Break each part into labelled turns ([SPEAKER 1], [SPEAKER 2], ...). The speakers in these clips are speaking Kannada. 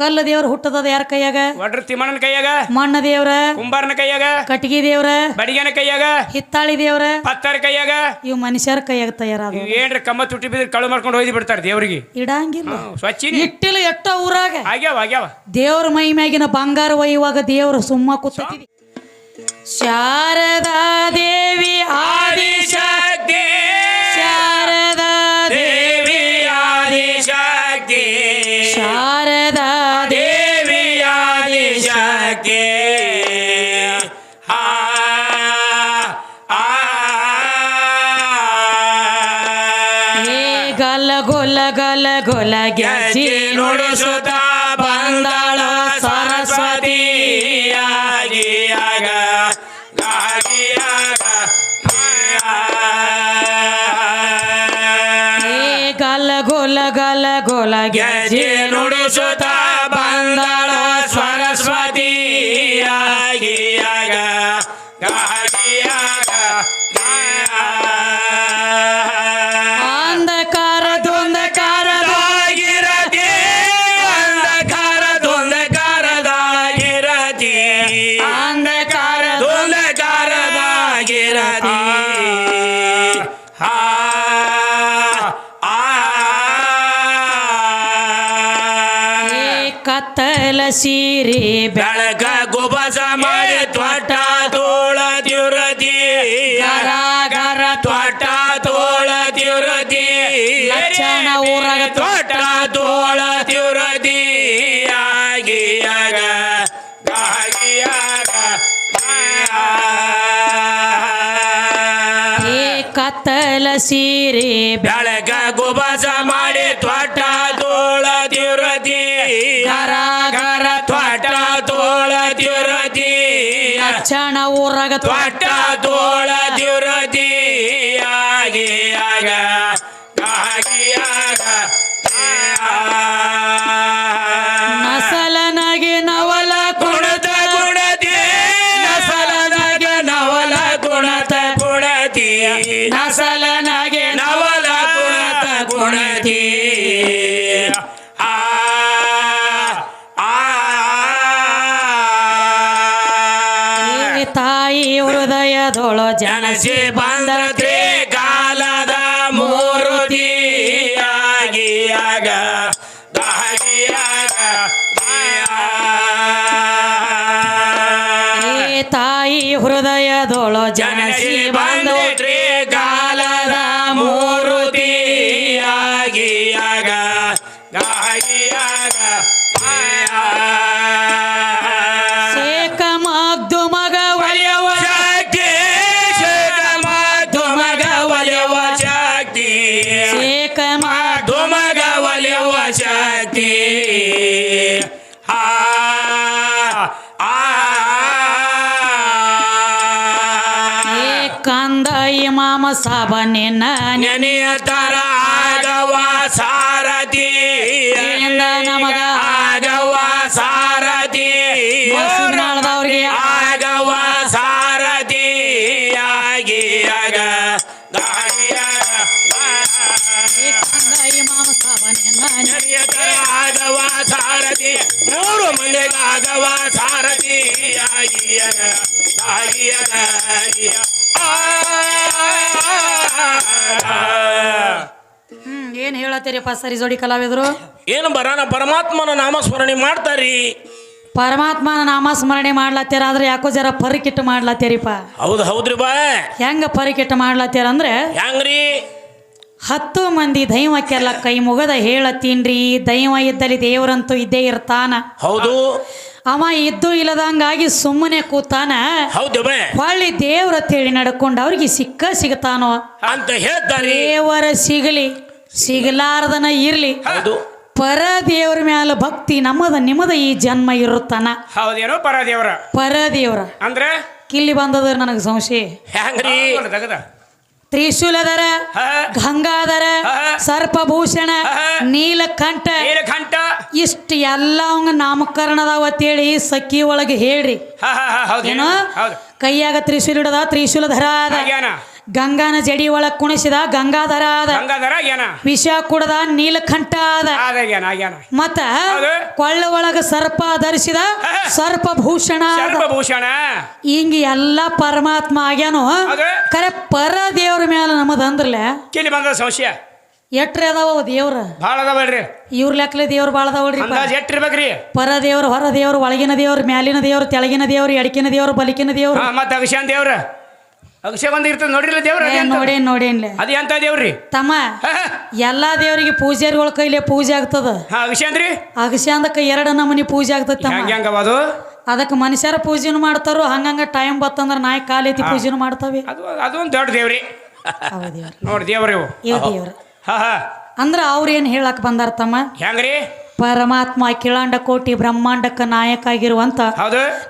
[SPEAKER 1] ಕಲ್ಲ ದೇವ್ರ ಹುಟ್ಟದ ಯಾರ ಕೈಯಾಗ?
[SPEAKER 2] ಒಡ್ರ ತಿಮ್ಮಣ್ಣನ ಕೈಯಾಗ?
[SPEAKER 1] ಮಣ್ಣ ದೇವ್ರ?
[SPEAKER 2] ಕುಂಬಾರನ ಕೈಯಾಗ?
[SPEAKER 1] ಕಟ್ಟಿಗೆ ದೇವ್ರ?
[SPEAKER 2] ಬಡಿಗೆನ ಕೈಯಾಗ?
[SPEAKER 1] ಹಿತ್ತಾಳಿ ದೇವ್ರ?
[SPEAKER 2] ಪತ್ತಾರ ಕೈಯಾಗ?
[SPEAKER 1] ಇವ್ ಮನುಷ್ಯರ ಕೈಯಾಗ ತಯಾರಾದ
[SPEAKER 2] ಏನ್ರ ಕಮ್ಮ ತುಟ್ಟಿ ಬಿದ್ರೆ ಕಳು ಮಾಡ್ಕೊಂಡು ಹೋಗಿ ಬಿಡ್ತಾರೆ ದೇವ್ರಿಗೆ.
[SPEAKER 1] ಇಡಂಗಿಲ್ಲ.
[SPEAKER 2] ಸ್ವಚ್ಛ
[SPEAKER 1] ಇಟ್ಟಿಲ್ಲ ಎಟ್ಟ ಊರಾಗ?
[SPEAKER 2] ಆಗ್ಯಾವ ಆಗ್ಯಾವ.
[SPEAKER 1] ದೇವ್ರ ಮೈ ಮ್ಯಾಗಿನ ಬಂಗಾರ ಒಯ್ಯುವಾಗ ದೇವ್ರ ಸುಮ್ಮ ಕೂತಿದ್ವಿ ಶಾರದಾ ದೇವಿ
[SPEAKER 2] ಆದಿಶಕ್ತಿ
[SPEAKER 1] ಶಾರದಾ
[SPEAKER 2] ದೇವಿ. ಆದಿಶಕ್ತಿ
[SPEAKER 1] ಶಾರದಾ
[SPEAKER 2] ದೇವಿಯಾದಿ
[SPEAKER 1] ಏ ಗಲ ಗೊಲ ಗಲ ಗೊಲ ಗ್ಯಾಸಿ
[SPEAKER 2] ನುಡಿಸುತ್ತ ಬಂದಳು
[SPEAKER 1] ಗೊಲ ಗೆಜ್ಜಿ
[SPEAKER 2] ಗೆಜ್ಜೆ ನುಡಿಸುತ್ತ
[SPEAKER 1] ಸೀರೆ
[SPEAKER 2] ಬೆಳಕ ಗುಬಸ ಮಾಡಿ ತ್ವಟ ತೋಳ ತಿವ್ರತಿ
[SPEAKER 1] ಗರ ಗರ
[SPEAKER 2] ತ್ವಟ ತೋಳ ತಿವ್ರತಿ
[SPEAKER 1] ಲಕ್ಷಣ ಊರಗ
[SPEAKER 2] ತ್ವಟ ತೋಳ ತಿವ್ರತಿ ಆಗಿಯಾಗ ಆಗಿಯಾಗ
[SPEAKER 1] ಕತ್ತಲ ಸೀರೆ
[SPEAKER 2] ಬೆಳಕ ಗುಬಸ ಮಾಡಿ ತ್ವಟ
[SPEAKER 1] ಲಕ್ಷಣ ಊರಾಗ
[SPEAKER 2] ತ್ವಟ ತೋಳ ಆಗಿ ಆಗಿಯಾಗ
[SPEAKER 1] ಹೃದಯದೊಳು
[SPEAKER 2] ಜನಸಿ ಬಂದ ಕಾಲದ ಮೂರುತಿ ಆಗಿಯಾಗ ಆಗಿಯಾಗ
[SPEAKER 1] ಏ ತಾಯಿ ಹೃದಯದೊಳ
[SPEAKER 2] ಜನಸಿ ಬಂದು
[SPEAKER 1] ಇಮಾಮ
[SPEAKER 2] ನನಿಯ ತರ ಆಗವ
[SPEAKER 1] ಹ್ಮ್ ಏನ್ ಹೇಳತ್ತೀರಿಪ್ಪ ಸರಿ ಜೋಡಿ ಕಲಾವಿದ್ರು?
[SPEAKER 2] ಏನು ಬರಾನ ಪರಮಾತ್ಮನ ನಾಮಸ್ಮರಣೆ ಮಾಡ್ತಾರಿ.
[SPEAKER 1] ಪರಮಾತ್ಮನ ನಾಮ ಸ್ಮರಣೆ ಮಾಡ್ಲತ್ತೀರ ಆದ್ರೆ ಯಾಕೋ ಜರ ಪರಿಕಿಟ್ಟು ಮಾಡ್ಲತ್ತೀರಿಪ್ಪ.
[SPEAKER 2] ಹೌದು ಹೌದ್ರಿ ಬಾ.
[SPEAKER 1] ಹೆಂಗ ಪರಿಕಿಟ್ಟು ಮಾಡ್ಲತ್ತೀರ ಅಂದ್ರೆ
[SPEAKER 2] ಹೆಂಗ್ರಿ?
[SPEAKER 1] ಹತ್ತು ಮಂದಿ ದೈವಕ್ಕೆಲ್ಲ ಕೈ ಮುಗದ ಹೇಳತ್ತೀನ್ರಿ. ದೈವ ಇದ್ದಲ್ಲಿ ದೇವರಂತೂ ಇದ್ದೇ ಇರ್ತಾನ.
[SPEAKER 2] ಹೌದು.
[SPEAKER 1] ಅವ ಇದ್ದು ಇಲ್ಲದಂಗಾಗಿ ಸುಮ್ಮನೆ ಕೂತಾನ.
[SPEAKER 2] ಹೌದು ಬೇ.
[SPEAKER 1] ಹೊಳ್ಳಿ ದೇವ್ರ ತೇಳಿ ನಡ್ಕೊಂಡು ಅವ್ರಿಗೆ ಸಿಕ್ಕ ಸಿಗತಾನೋ.
[SPEAKER 2] ಅಂತ ಹೇಳ್ತಾರೆ.
[SPEAKER 1] ದೇವರ ಸಿಗಲಿ ಸಿಗಲಾರದನ ಇರ್ಲಿ.
[SPEAKER 2] ಹೌದು.
[SPEAKER 1] ಪರ ದೇವ್ರ ಮ್ಯಾಲ ಭಕ್ತಿ ನಮ್ಮದ ನಿಮ್ಮದ ಈ ಜನ್ಮ ಇರುತ್ತಾನ.
[SPEAKER 2] ಹೌದೇನೋ ಪರದೇವರ.
[SPEAKER 1] ಪರ ದೇವ್ರ
[SPEAKER 2] ಅಂದ್ರೆ?
[SPEAKER 1] ಕಿಲ್ಲಿ ಬಂದದ ನನಗೆ ಸಂಶಯ.
[SPEAKER 2] ಹೆಂಗ್ರಿ
[SPEAKER 1] ತ್ರಿಶೂಲಧರ. ಗಂಗಾಧರ. ಸರ್ಪಭೂಷಣ. ನೀಲಕಂಠ.
[SPEAKER 2] ನೀಲಕಂಠ.
[SPEAKER 1] ಇಷ್ಟ ಎಲ್ಲ ಅವಂಗ ನಾಮಕರಣದಾವ ಅಂತೇಳಿ ಸಖಿ ಒಳಗೆ ಹೇಳ್ರಿ. ಏನೋ ಕೈಯಾಗ ತ್ರಿಶೂಲ ಇಡದ ತ್ರಿಶೂಲಧರ ಅದ. ಗಂಗಾನ ಜಡಿ ಒಳಗ್ ಕುಣಿಸಿದ ಗಂಗಾಧರ ಆದ.
[SPEAKER 3] ಗಂಗಾಧರ ಏನ
[SPEAKER 1] ವಿಷ ಕುಡದ ನೀಲಕಂಠ ಆದ. ಮತ್ತ. ಕೊಳ್ಳ ಒಳಗ ಸರ್ಪ ಧರಿಸಿದ. ಸರ್ಪ ಭೂಷಣ.
[SPEAKER 3] ಭೂಷಣ
[SPEAKER 1] ಹಿಂಗ ಎಲ್ಲ ಪರಮಾತ್ಮ ಆಗ್ಯಾನು. ಕರೆ ಪರ ದೇವ್ರ ಮೇಲೆ ನಮದ್ ಅಂದ್ರಲೆ
[SPEAKER 3] ಕಿಲ್ಲಿ ಬಂದ ಸಂಶಯ
[SPEAKER 1] ಎಟ್ರಿ ಅದಾವ ದೇವ್ರ?
[SPEAKER 3] ಭಾಳ ಅದಾವಲ್ರಿ.
[SPEAKER 1] ಇವ್ರ ಲೆಕ್ಕಲೆ ದೇವ್ರ ಭಾಳ ಅದಾವಲ್ರಿ
[SPEAKER 3] ಇರ್ಬೇಕ್ರಿ?
[SPEAKER 1] ಪರ ದೇವ್ರ ಹೊರ ದೇವ್ರ ಒಳಗಿನ ದೇವ್ರ ಮ್ಯಾಲಿನ ದೇವ್ರ ತೆಳಗಿನ ದೇವ್ರ ಎಡಕಿನ ದೇವ್ರ ಬಲಿಕಿನ ದೇವ್ರ.
[SPEAKER 3] ಮತ್ತೆ ಅಗಶಾನ್ ದೇವ್ರ? ಅಗಶ್ಯ ಒಂದ್ ಇರ್ತದೆ. ನೋಡಿಲ್ಲ ದೇವ್ರ
[SPEAKER 1] ನೋಡಿ ನೋಡೇನ್ ನೋಡೇನ್ಲೆ
[SPEAKER 3] ಅದು ಎಂತ ದೇವ್ರಿ.
[SPEAKER 1] ತಮ್ಮ. ಎಲ್ಲಾ ದೇವರಿಗೆ ಪೂಜಾರಿಗಳ ಕೈಲೇ ಪೂಜೆ ಆಗ್ತದ.
[SPEAKER 3] ಹಾ ಅಗಶ್ಯಾನ್ರಿ
[SPEAKER 1] ಅಗಸ್ಯಾಂದಕ್ಕ ಎರಡು ನಮನಿ ಪೂಜೆ ಆಗ್ತದ ತಮ್ಮ.
[SPEAKER 3] ಅದು?
[SPEAKER 1] ಅದಕ್ಕೆ ಮನುಷ್ಯರ ಪೂಜೆನು ಮಾಡ್ತಾರೋ ಹಂಗಂಗ ಟೈಮ್ ಬತ್ತಂದ್ರ ನಾಯಿ ಕಾಲೈತಿ ಪೂಜೆನು ಮಾಡ್ತಾವೆ.
[SPEAKER 3] ಅದು ಅದು ಒಂದು ದೊಡ್ಡ ದೇವ್ರಿ. ನೋಡಿ ದೇವ್ರಿ ಇವು.
[SPEAKER 1] ಅಂದ್ರ ಅವ್ರ ಏನ್ ಹೇಳಕ್ ಬಂದಾರ ತಮ್ಮ?
[SPEAKER 3] ಹೆಂಗ್ರಿ?
[SPEAKER 1] ಪರಮಾತ್ಮ ಕಿಳಾಂಡ ಕೋಟಿ ಬ್ರಹ್ಮಾಂಡಕ್ಕ ನಾಯಕ ಆಗಿರುವಂತ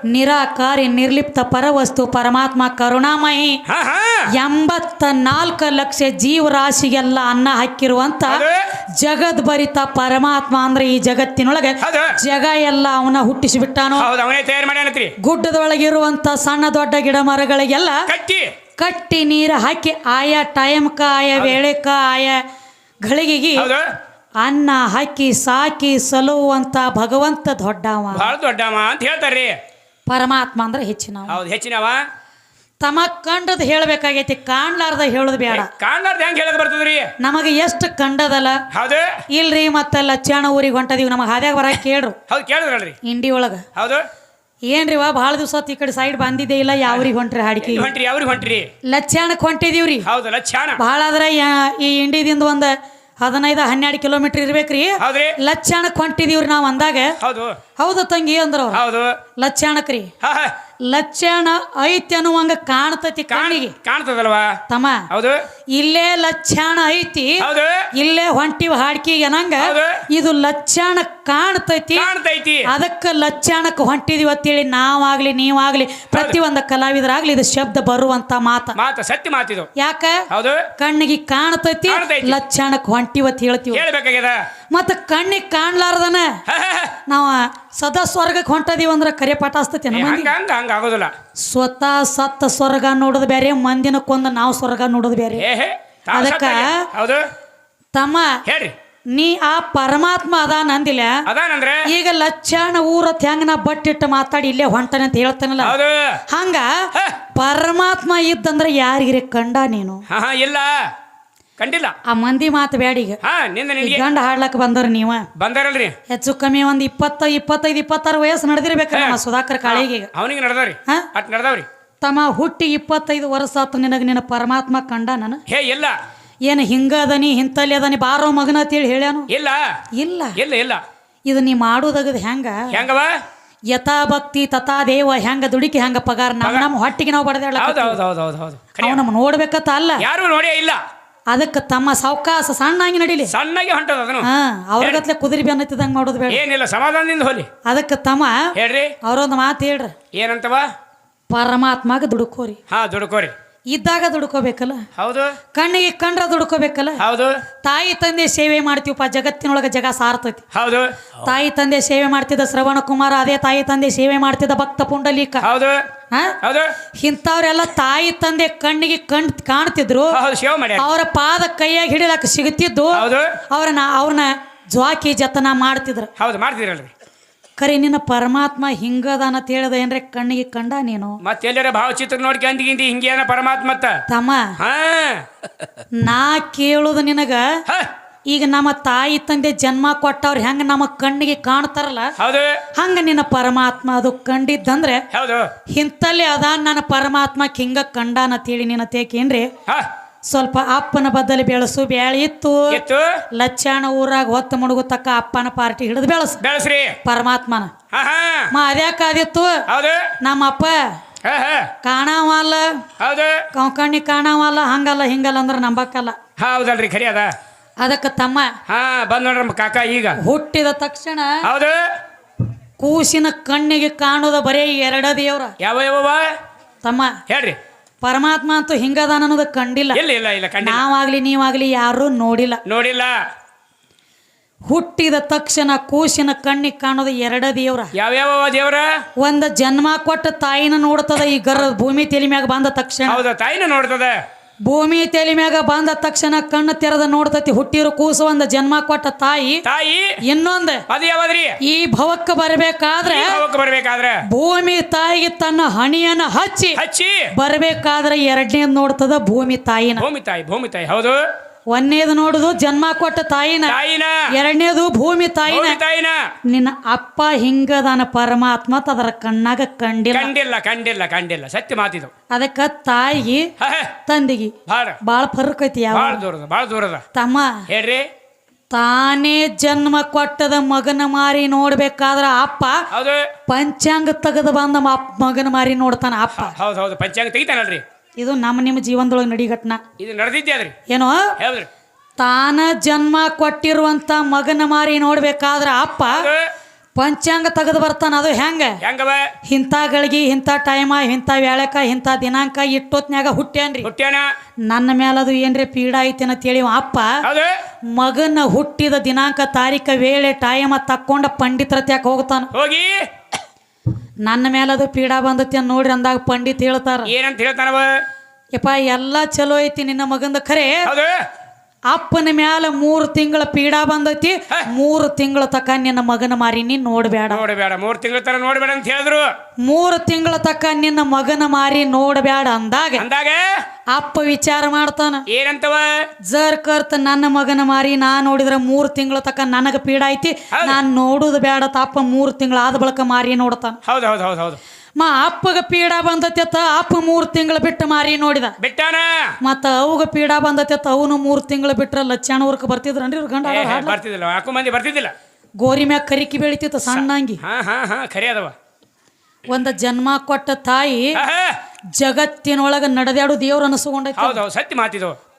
[SPEAKER 1] ನಿರಾಕಾರಿ ನಿರ್ಲಿಪ್ತ ಪರವಸ್ತು ಪರಮಾತ್ಮ ಕರುಣಾಮಯಿ ಎಂಬತ್ತ ನಾಲ್ಕು ಲಕ್ಷ ಜೀವರಾಶಿಗೆಲ್ಲ ಅನ್ನ ಹಾಕಿರುವಂತ. ಜಗದ್ ಭರಿತ ಪರಮಾತ್ಮ ಅಂದ್ರೆ ಈ ಜಗತ್ತಿನೊಳಗೆ ಜಗ ಎಲ್ಲ ಅವನ
[SPEAKER 3] ತಯಾರು ಮಾಡ್ಯಾನತ್ರಿ
[SPEAKER 1] ಗುಡ್ಡದೊಳಗಿರುವಂತ ಸಣ್ಣ ದೊಡ್ಡ ಗಿಡ ಮರಗಳಿಗೆಲ್ಲ
[SPEAKER 3] ಕಟ್ಟಿ.
[SPEAKER 1] ನೀರು ಹಾಕಿ ಆಯಾ ಟೈಮ್ಕ ಆಯಾ ವೇಳೆಕ ಆಯಾ ಗಳಿಗೆಗೆ
[SPEAKER 3] ಹೌದು.
[SPEAKER 1] ಅನ್ನ ಹಾಕಿ ಸಾಕಿ ಸಲುವಂತ ಭಗವಂತ ದೊಡ್ಡವ.
[SPEAKER 3] ಬಹಳ ದೊಡ್ಡವ ಅಂತ ಹೇಳ್ತಾರ್ರಿ.
[SPEAKER 1] ಪರಮಾತ್ಮ ಅಂದ್ರೆ ಹೆಚ್ಚಿನ
[SPEAKER 3] ಹೌದು ಹೆಚ್ಚಿನವ.
[SPEAKER 1] ತಮ ಕಂಡದ್ ಹೇಳ್ಬೇಕಾಗೈತಿ ಕಾಣ್ಲಾರ್ದ ಹೇಳೋದು ಬೇಡ.
[SPEAKER 3] ಕಾಣ್ಲಾರ್ದ ಹೆಂಗ್ ಹೇಳದ್ ಬರ್ತದ್ರಿ?
[SPEAKER 1] ನಮಗೆ ಎಷ್ಟು ಕಂಡದಲ್ಲ?
[SPEAKER 3] ಹೌದು.
[SPEAKER 1] ಇಲ್ರಿ ಮತ್ತೆ ಲಚ್ಚಾಣ ಊರಿಗೆ ಹೊಂಟದೀವಿ ನಮಗೆ ಹಾದ್ಯಾಗ ಬರ ಕೇಳ್ರು.
[SPEAKER 3] ಹೌದು ಕೇಳಿದ್ರಲ್ರಿ.
[SPEAKER 1] ಇಂಡಿ ಒಳಗ.
[SPEAKER 3] ಹೌದು.
[SPEAKER 1] ಏನ್ರಿ ವಾ ಭಾಳ ದಿವಸ ಈ ಕಡೆ ಸೈಡ್ ಬಂದಿದ್ದೇ ಇಲ್ಲ ಯಾವ್ರಿಗೆ ಹೊಂಟ್ರಿ ಹಾಡಿಕೆ?
[SPEAKER 3] ಹೊಂಟ್ರಿ ಯಾವ್ರಿಗೆ ಹೊಂಟ್ರಿ?
[SPEAKER 1] ಲಕ್ಷಣಕ್ಕೆ ಹೊಂಟಿದೀವ್ರಿ.
[SPEAKER 3] ಹೌದು ಲಚ್ಚಾಣ
[SPEAKER 1] ಭಾಳ ಆದ್ರೆ ಈ ಇಂಡಿದಿಂದ ಒಂದು ಹದಿನೈದು ಹನ್ನೆರಡು ಕಿಲೋಮೀಟರ್ ಇರ್ಬೇಕ್ರಿ. ಲಕ್ಷಣ ಕೊಂಟಿದೀವ್ರಿ ನಾವು ಅಂದಾಗ
[SPEAKER 3] ಹೌದು.
[SPEAKER 1] ಹೌದು ತಂಗಿ ಅಂದ್ರ ಅವ್ರು.
[SPEAKER 3] ಹೌದು.
[SPEAKER 1] ಲಚ್ಚಾಣಕ್ರಿ.
[SPEAKER 3] ಹಾ ಹಾ.
[SPEAKER 1] ಲಚ್ಚಾಣ ಐತಿ ಅನ್ನುವಂಗ ಕಾಣ್ತತಿ ಕಣ್ಣಿಗೆ.
[SPEAKER 3] ಕಾಣ್ತದಲ್ವಾ?
[SPEAKER 1] ತಮ್ಮ
[SPEAKER 3] ಹೌದು.
[SPEAKER 1] ಇಲ್ಲೇ ಲಕ್ಷಣ ಐತಿ
[SPEAKER 3] ಹೌದು.
[SPEAKER 1] ಇಲ್ಲೇ ಹೊಂಟಿವ್ ಹಾಡ್ಕಿಗೆ ಏನಂಗ
[SPEAKER 3] ಹೌದು.
[SPEAKER 1] ಇದು ಲಕ್ಷಣ ಕಾಣ್ತೈತಿ.
[SPEAKER 3] ಕಾಣ್ತೈತಿ.
[SPEAKER 1] ಅದಕ್ಕೆ ಲಚ್ಚಾಣಕ್ಕೆ ಹೊಂಟಿದೀವಿ ಅಂತೇಳಿ ನಾವಾಗ್ಲಿ ನೀವಾಗ್ಲಿ ಪ್ರತಿಯೊಂದು ಕಲಾವಿದರಾಗ್ಲಿ ಇದು ಶಬ್ದ ಬರುವಂತ ಮಾತ.
[SPEAKER 3] ಮಾತು ಸತ್ಯ ಮಾತಿದು
[SPEAKER 1] ಯಾಕ?
[SPEAKER 3] ಹೌದು.
[SPEAKER 1] ಕಣ್ಣಿಗೆ ಕಾಣ್ತೈತಿ
[SPEAKER 3] ಕಾಣ್ತೈತಿ.
[SPEAKER 1] ಲಚ್ಚಾಣಕ್ಕೆ ಹೊಂಟಿವತ್ ಹೇಳ್ತೀವಿ.
[SPEAKER 3] ಹೇಳ್ಬೇಕಾಗ್ಯದ.
[SPEAKER 1] ಮತ್ತ ಕಣ್ಣಿಗೆ ಕಾಣ್ಲಾರ್ದನ
[SPEAKER 3] ಹಾ, ಹಾ, ಹಾ.
[SPEAKER 1] ನಾವ ಸದಾ ಸ್ವರ್ಗಕ್ಕೆ ಹೊಂಟದೀವಿ ಅಂದ್ರೆ ಕರೆ ಪಾಠ
[SPEAKER 3] ಆಸ್ತತಿ ಹಂಗ ಹಂಗ ಹಂಗ ಆಗೋದಿಲ್ಲ.
[SPEAKER 1] ಸ್ವತಃ ಸತ್ತ ಸ್ವರ್ಗ ನೋಡೋದು ಬೇರೆ ಮಂದಿನ ಕೊಂದ ನಾವು ಸ್ವರ್ಗ ನೋಡೋದು ಬೇರೆ. ಅದಕ್ಕ-
[SPEAKER 3] ಹೌದು.
[SPEAKER 1] ತಮ್ಮ
[SPEAKER 3] ಹೇಳ್ರಿ.
[SPEAKER 1] ನೀ ಆ ಪರಮಾತ್ಮ ಅದಾನ ಅಂದಿಲ್ಲ?
[SPEAKER 3] ಅದಾನಂದ್ರೆ
[SPEAKER 1] ಈಗ ಲಕ್ಷಣ ಊರತ್ ಹೆಂಗ ನಾ ಬಟ್ಟಿಟ್ಟು ಮಾತಾಡಿ ಇಲ್ಲೇ ಹೊಂಟನೆ ಅಂತ ಹೇಳ್ತಾನಲ್ಲ? ಹಂಗ ಪರಮಾತ್ಮ ಇದ್ದಂದ್ರೆ ಯಾರಿಗಿರಿ ಕಂಡ ನೀನು?
[SPEAKER 3] ಇಲ್ಲ. ಕಂಡಿಲ್ಲ?
[SPEAKER 1] ಆ ಮಂದಿ ಮಾತು ಬ್ಯಾಡೀಗ
[SPEAKER 3] ಹಾ ನಿನ್ನ
[SPEAKER 1] ಈ
[SPEAKER 3] ನಿನಗೆ
[SPEAKER 1] ಗಂಡ ಹಾಡ್ಲಕ್ ಬಂದ್ರ ನೀವ?
[SPEAKER 3] ಬಂದಾರಲ್ರಿ.
[SPEAKER 1] ಹೆಚ್ಚು ಕಮ್ಮಿ ಒಂದ್ ಇಪ್ಪತ್ತ ಇಪ್ಪತ್ತೈದು ಇಪ್ಪತ್ತಾರು ವಯಸ್ಸು ನಡೆದಿರ್ಬೇಕ್ರಿ ನಮ್ಮ ಸುಧಾಕರ್ ಕಾಳಿಗೆ
[SPEAKER 3] ಅವನಿಗೆ ನಡ್ದಾವ್ರಿ.
[SPEAKER 1] ಹಾ?
[SPEAKER 3] ಅಟ್ ನಡ್ದಾವ್ರಿ.
[SPEAKER 1] ತಮ್ಮ ಹುಟ್ಟಿ ಇಪ್ಪತ್ತೈದು ವರ್ಷ ಆತು ನಿನಗ ನಿನ್ನ ಪರಮಾತ್ಮ ಕಂಡ ನಾನು?
[SPEAKER 3] ಹೇ ಇಲ್ಲ.
[SPEAKER 1] ಏನು ಹಿಂಗದನಿ ಹಿಂತಲ್ಲಿ ಅದನಿ ಬಾರೋ ಮಗನ ಅಂತೇಳಿ ಹೇಳ್ಯಾನು?
[SPEAKER 3] ಇಲ್ಲ.
[SPEAKER 1] ಇಲ್ಲ.
[SPEAKER 3] ಇಲ್ಲ ಇಲ್ಲ.
[SPEAKER 1] ಇದು ನೀ ಮಾಡೋದಗದ್ ಹೆಂಗ?
[SPEAKER 3] ಹೆಂಗವ?
[SPEAKER 1] ಯಥಾ ಭಕ್ತಿ ತಥಾ ದೇವ ಹೆಂಗ ದುಡಿಕೆ ಹೆಂಗ ಪಗಾರ? ನಮ್ಮ ನಮ್ಮ ಹೊಟ್ಟಿಗೆ ನಾವು
[SPEAKER 3] ಹೌದು
[SPEAKER 1] ಬಡದ
[SPEAKER 3] ಹೌದು ಹೌದು
[SPEAKER 1] ನೋಡ್ಬೇಕತ್ತ ಅಲ್ಲ?
[SPEAKER 3] ಯಾರು ನೋಡೇ ಇಲ್ಲ.
[SPEAKER 1] ಅದಕ್ಕೆ ತಮ್ಮ ಸಾವಕಾಶ ಸಣ್ಣಾಗಿ ನಡೀಲಿ.
[SPEAKER 3] ಸಣ್ಣಗೆ ಹೊಂಟದ ಅದನ್ನು.
[SPEAKER 1] ಹಾ ಅವ್ರಿಗತ್ಲೆ ಕುದುರೆ ಬೆನ್ನತ್ತಿದಂಗ ಮಾಡೋದು ಬೇಡ.
[SPEAKER 3] ಏನಿಲ್ಲ ಸಮಾಧಾನದಿಂದ ಹೋಲಿ.
[SPEAKER 1] ಅದಕ್ಕೆ ತಮ್ಮ
[SPEAKER 3] ಹೇಳ್ರಿ.
[SPEAKER 1] ಅವರೊಂದು ಮಾತು ಹೇಳ್ರಿ.
[SPEAKER 3] ಏನಂತವ?
[SPEAKER 1] ಪರಮಾತ್ಮಾಗ ದುಡುಕೋರಿ.
[SPEAKER 3] ಹಾ ದುಡ್ಕೋರಿ.
[SPEAKER 1] ಇದ್ದಾಗ ದುಡ್ಕೋಬೇಕಲ್ಲ?
[SPEAKER 3] ಹೌದು.
[SPEAKER 1] ಕಣ್ಣಿಗೆ ಕಂಡ್ರ ದುಡ್ಕೋಬೇಕಲ್ಲ?
[SPEAKER 3] ಹೌದು.
[SPEAKER 1] ತಾಯಿ ತಂದೆ ಸೇವೆ ಮಾಡ್ತೀವಪ್ಪ ಜಗತ್ತಿನೊಳಗೆ ಜಗ ಸಾರ್ತೈತಿ.
[SPEAKER 3] ಹೌದು.
[SPEAKER 1] ತಾಯಿ ತಂದೆ ಸೇವೆ ಮಾಡ್ತಿದ್ದ ಶ್ರವಣ ಕುಮಾರ ಅದೇ ತಾಯಿ ತಂದೆ ಸೇವೆ ಮಾಡ್ತಿದ್ದ ಭಕ್ತ ಪುಂಡಲೀಕ.
[SPEAKER 3] ಹೌದು.
[SPEAKER 1] ಇಂಥವ್ರೆಲ್ಲ ತಾಯಿ ತಂದೆ ಕಣ್ಣಿಗೆ ಕಣ್ ಕಾಣ್ತಿದ್ರು. ಅವರ ಪಾದ ಕೈಯಾಗಿ ಹಿಡಿಲಕ್ಕ ಸಿಗುತ್ತಿದ್ದು ಅವ್ರನ್ನ ಅವ್ರನ್ನ ಜ್ವಾಕಿ ಜತನ ಮಾಡ್ತಿದ್ರು.
[SPEAKER 3] ಹೌದು ಮಾಡ್ತೀರಲ್ರಿ
[SPEAKER 1] ಖರೆ ನಿನ್ನ ಪರಮಾತ್ಮ ಹಿಂಗದ ಅಂತ ಹೇಳದ ಏನ್ರೆ ಕಣ್ಣಿಗೆ ಕಂಡ ನೀನು?
[SPEAKER 3] ಮತ್ತೆ ಎಲ್ಲರ ಭಾವಚಿತ್ರ ನೋಡ್ಕೊಂಡಿ ಹಿಂಗೆ ಹಿಂಗೇನ ಪರಮಾತ್ಮ
[SPEAKER 1] ತಮ್ಮ.
[SPEAKER 3] ಹಾ.
[SPEAKER 1] ನಾ ಕೇಳುದು ನಿನಗ
[SPEAKER 3] ಹಾ,
[SPEAKER 1] ಈಗ ನಮ್ಮ ತಾಯಿ ತಂದೆ ಜನ್ಮ ಕೊಟ್ಟವ್ರು ಹೆಂಗ ನಮ್ಮ ಕಣ್ಣಿಗೆ ಕಾಣ್ತಾರಲ್ಲ
[SPEAKER 3] ಹೌದು.
[SPEAKER 1] ಹಂಗ ನಿನ್ನ ಪರಮಾತ್ಮ ಅದು ಕಂಡಿದ್ದಂದ್ರೆ
[SPEAKER 3] ಹೌದು.
[SPEAKER 1] ಹಿಂತಲ್ಲಿ ಅದಾನ ನನ್ನ ಪರಮಾತ್ಮ ಹಿಂಗ ಕಂಡಾನ ಹೇಳಿ ನಿನ್ನ ತೇಕೇನ್ರಿ
[SPEAKER 3] ಹಾ.
[SPEAKER 1] ಸ್ವಲ್ಪ ಅಪ್ಪನ ಬದಲಿ ಬೆಳಸು ಬ್ಯಾಳಿ ಇತ್ತು.
[SPEAKER 3] ಎತ್ತು
[SPEAKER 1] ಲಚ್ಚಾಣ ಊರಾಗ ಹೊತ್ತ ತಕ್ಕ ಅಪ್ಪನ ಪಾರ್ಟಿ ಹಿಡಿದು ಬೆಳಸು.
[SPEAKER 3] ಬೆಳಸ್ರಿ.
[SPEAKER 1] ಪರಮಾತ್ಮನ.
[SPEAKER 3] ಹಾ ಹಾ.
[SPEAKER 1] ಮಾ ಅದ್ಯಾಕಾದಿತ್ತು
[SPEAKER 3] ಹೌದು.
[SPEAKER 1] ನಮ್ಮಪ್ಪ.
[SPEAKER 3] ಹಾ ಹಾ.
[SPEAKER 1] ಕಾಣವಲ್ಲ.
[SPEAKER 3] ಹೌದು.
[SPEAKER 1] ಕಣ್ಣಿಗೆ ಕಾಣವಲ್ಲ ಹಂಗಲ್ಲ ಹಿಂಗಲ್ಲ ಅಂದ್ರೆ ನಂಬಕ್ಕಲ್ಲ.
[SPEAKER 3] ಹೌದಲ್ರಿ ಖರಿ ಅದ.
[SPEAKER 1] ಅದಕ್ಕೆ ತಮ್ಮ.
[SPEAKER 3] ಹಾ ಬಂದ್ ನೋಡ್ರಿ ನಮ್ಮ ಕಾಕ ಈಗ.
[SPEAKER 1] ಹುಟ್ಟಿದ ತಕ್ಷಣ
[SPEAKER 3] ಹೌದು.
[SPEAKER 1] ಕೂಸಿನ ಕಣ್ಣಿಗೆ ಕಾಣುದ ಬರೀ ಎರಡ ದೇವ್ರ.
[SPEAKER 3] ಯಾವ ಯಾವ?
[SPEAKER 1] ತಮ್ಮ.
[SPEAKER 3] ಹೇಳ್ರಿ.
[SPEAKER 1] ಪರಮಾತ್ಮ ಅಂತೂ ಹಿಂಗದಾನ ಅನ್ನೋದು ಕಂಡಿಲ್ಲ.
[SPEAKER 3] ಇಲ್ಲ ಇಲ್ಲ ಇಲ್ಲ ಕಂಡಿಲ್ಲ.
[SPEAKER 1] ನಾವಾಗ್ಲಿ ನೀವಾಗ್ಲಿ ಯಾರೂ ನೋಡಿಲ್ಲ.
[SPEAKER 3] ನೋಡಿಲ್ಲ.
[SPEAKER 1] ಹುಟ್ಟಿದ ತಕ್ಷಣ ಕೂಸಿನ ಕಣ್ಣಿಗೆ ಕಾಣೋದು ಎರಡ ದೇವ್ರ.
[SPEAKER 3] ಯಾವ್ಯಾವ ಯಾವ ದೇವ್ರ?
[SPEAKER 1] ಒಂದ ಜನ್ಮ ಕೊಟ್ಟ ತಾಯಿನ ನೋಡ್ತದ ಈ ಗರ್ಭ ಭೂಮಿ ತೆಲಿ ಮ್ಯಾಗ ಬಂದ ತಕ್ಷಣ.
[SPEAKER 3] ಹೌದಾ ತಾಯಿನ ನೋಡ್ತದ.
[SPEAKER 1] ಭೂಮಿ ತಲೆ ಮ್ಯಾಗ ಬಂದ ತಕ್ಷಣ ಕಣ್ಣು ತೆರೆದ ನೋಡ್ತತಿ ಹುಟ್ಟಿರೋ ಕೂಸು ಒಂದ ಜನ್ಮ ಕೊಟ್ಟ ತಾಯಿ.
[SPEAKER 2] ತಾಯಿ.
[SPEAKER 1] ಇನ್ನೊಂದ್
[SPEAKER 2] ಅದು ಯಾವದ್ರಿ?
[SPEAKER 1] ಈ ಭವಕ್ಕ ಬರಬೇಕಾದ್ರೆ
[SPEAKER 2] ಬರಬೇಕಾದ್ರೆ ಬರ್ಬೇಕಾದ್ರ?
[SPEAKER 1] ಭೂಮಿ ತಾಯಿಗೆ ತನ್ನ ಹಣಿಯನ್ನ ಹಚ್ಚಿ
[SPEAKER 2] ಹಚ್ಚಿ.
[SPEAKER 1] ಬರಬೇಕಾದ್ರೆ ಎರಡನೇ ನೋಡ್ತದ ಭೂಮಿ ತಾಯಿನ.
[SPEAKER 2] ಭೂಮಿ ತಾಯಿ ಭೂಮಿ ತಾಯಿ ಹೌದು.
[SPEAKER 1] ಒಂದನೇದು ನೋಡುದು ಜನ್ಮ ಕೊಟ್ಟ ತಾಯಿನ.
[SPEAKER 2] ತಾಯಿನ.
[SPEAKER 1] ಎರಡನೇದು ಭೂಮಿ ತಾಯಿನ.
[SPEAKER 2] ಭೂಮಿ ತಾಯಿನ.
[SPEAKER 1] ನಿನ್ನ ಅಪ್ಪ ಹಿಂಗದಾನ ಪರಮಾತ್ಮ ಅದರ ಕಣ್ಣಾಗ ಕಂಡಿಲ್ಲ.
[SPEAKER 2] ಕಂಡಿಲ್ಲ ಕಂಡಿಲ್ಲ ಕಂಡಿಲ್ಲ. ಸತ್ಯ ಮಾತಿದು
[SPEAKER 1] ಅದಕ್ಕ ತಾಯಿಗೆ ತಂದಿಗಿ
[SPEAKER 2] ಭಾಳ
[SPEAKER 1] ಬಾಳ ಫರ್ಕ್ ಐತಿ ಯಾವ?
[SPEAKER 2] ಬಾಳ ದೂರದ
[SPEAKER 1] ತಮ್ಮ
[SPEAKER 2] ಹೇಳ್ರಿ.
[SPEAKER 1] ತಾನೇ ಜನ್ಮ ಕೊಟ್ಟದ ಮಗನ ಮಾರಿ ನೋಡ್ಬೇಕಾದ್ರ ಅಪ್ಪ
[SPEAKER 2] ಹೌದು.
[SPEAKER 1] ಪಂಚಾಂಗ ತೆಗೆದು ಬಂದ ಮಗನ ಮಾರಿ ನೋಡ್ತಾನ ಅಪ್ಪ.
[SPEAKER 2] ಹೌದು ಹೌದು. ಪಂಚಾಂಗ ತೆಗಿತಾನಲ್ರಿ.
[SPEAKER 1] ಇದು ನಮ್ಮ ನಿಮ್ಮ ಜೀವನದೊಳಗೆ ನಡಿಘಟ್ನ
[SPEAKER 2] ಇದು ನಡೆದಿದ್ದೇ
[SPEAKER 1] ಏನು? ತಾನ ಜನ್ಮ ಕೊಟ್ಟಿರುವಂತ ಮಗನ ಮಾರಿ ನೋಡ್ಬೇಕಾದ್ರ ಅಪ್ಪ ಪಂಚಾಂಗ ತೆಗೆದು ಬರ್ತಾನ ಅದು ಹೆಂಗ?
[SPEAKER 2] ಹೆಂಗವ
[SPEAKER 1] ಇಂಥ ಗಳಿಗೆ ಇಂಥ ಟೈಮ ಇಂಥ ವೇಳಕ ಇಂಥ ದಿನಾಂಕ ಇಟ್ಟೊತ್ನ್ಯಾಗ ಹುಟ್ಟೇನ್ರಿ
[SPEAKER 2] ಹುಟ್ಟ್ಯಾನ?
[SPEAKER 1] ನನ್ನ ಅದು ಏನ್ರಿ ಪೀಡ ಐತಿ ಅಂತೇಳಿ ಹೇಳಿ ಅಪ್ಪ ಮಗನ ಹುಟ್ಟಿದ ದಿನಾಂಕ ತಾರೀಕ ವೇಳೆ ಟೈಮ ತಕ್ಕೊಂಡ ಪಂಡಿತರ ತ್ಯಾಕ ಹೋಗ್ತಾನ.
[SPEAKER 2] ಹೋಗಿ
[SPEAKER 1] ನನ್ನ ಮೇಲದ ಪೀಡಾ ಬಂದತಿ ನೋಡ್ರಿ ಅಂದಾಗ ಪಂಡಿತ್ ಹೇಳ್ತಾರ
[SPEAKER 2] ಏನಂತ ಹೇಳ್ತಾನವ?
[SPEAKER 1] ಯಪ್ಪ ಎಲ್ಲ ಚಲೋ ಐತಿ ನಿನ್ನ ಮಗಂದ ಖರೆ ಅಪ್ಪನ ಮ್ಯಾಲ ಮೂರು ತಿಂಗಳ ಪೀಡಾ ಬಂದೈತಿ ಮೂರು ತಿಂಗಳ ತಕ ನಿನ್ನ ಮಗನ ಮಾರಿ ನೀನ್ ನೋಡ್ಬೇಡ.
[SPEAKER 2] ನೋಡಬೇಡ ಮೂರ್ ತಿಂಗಳ ತರ ನೋಡ್ಬೇಡ ಅಂತ ಹೇಳಿದ್ರು.
[SPEAKER 1] ಮೂರು ತಿಂಗಳ ತಕ ನಿನ್ನ ಮಗನ ಮಾರಿ ನೋಡ್ಬೇಡ ಅಂದಾಗ
[SPEAKER 2] ಅಂದಾಗ?
[SPEAKER 1] ಅಪ್ಪ ವಿಚಾರ ಮಾಡ್ತಾನ
[SPEAKER 2] ಏನಂತವ?
[SPEAKER 1] ಜರ್ ಕರ್ತ ನನ್ನ ಮಗನ ಮಾರಿ ನಾ ನೋಡಿದ್ರ ಮೂರು ತಿಂಗಳ ತಕ ನನಗ ಪೀಡಾ ಐತಿ. ನಾನ್ ನೋಡುದು ಬೇಡ ತಪ್ಪ ಮೂರು ತಿಂಗಳ ಆದ ಬಳಿಕ ಮಾರಿ ನೋಡ್ತಾನ.
[SPEAKER 2] ಹೌದು ಹೌದು ಹೌದು ಹೌದು.
[SPEAKER 1] ಮ ಅಪ್ಪಗ ಪೀಡ ಬಂದತ್ಯತ್ತ ಅಪ್ಪ ಮೂರು ತಿಂಗಳು ಬಿಟ್ಟು ಮಾರಿ ನೋಡಿದ.
[SPEAKER 2] ಬಿಟ್ಟಾನ?
[SPEAKER 1] ಮತ್ತ ಅವಗ ಪೀಡ ಬಂದತ್ಯತ್ತ ಅವನು ಮೂರು ತಿಂಗಳು ಬಿಟ್ರ ಲಚ್ಚಾಣ ವರ್ಕ್ ಬರ್ತಿದ್ರನ್ರಿ ಇವ್ರ ಗಂಡ
[SPEAKER 2] ಬರ್ತಿದ್ದಿಲ್ಲ ಮಂದಿ ಬರ್ತಿದ್ದಿಲ್ಲ?
[SPEAKER 1] ಗೋರಿ ಮ್ಯಾಗ ಕರಿಕಿ ಬೆಳಿತಿತ್ತ ಸಣ್ಣಂಗಿ
[SPEAKER 2] ಖರಿ ಅದವ.
[SPEAKER 1] ಒಂದ ಜನ್ಮ ಕೊಟ್ಟ ತಾಯಿ. ಜಗತ್ತಿನೊಳಗ ನಡೆದಾಡು ದೇವ್ರ ಅನಿಸ್ಕೊಂಡೈತಿ
[SPEAKER 2] ಸತ್ಯ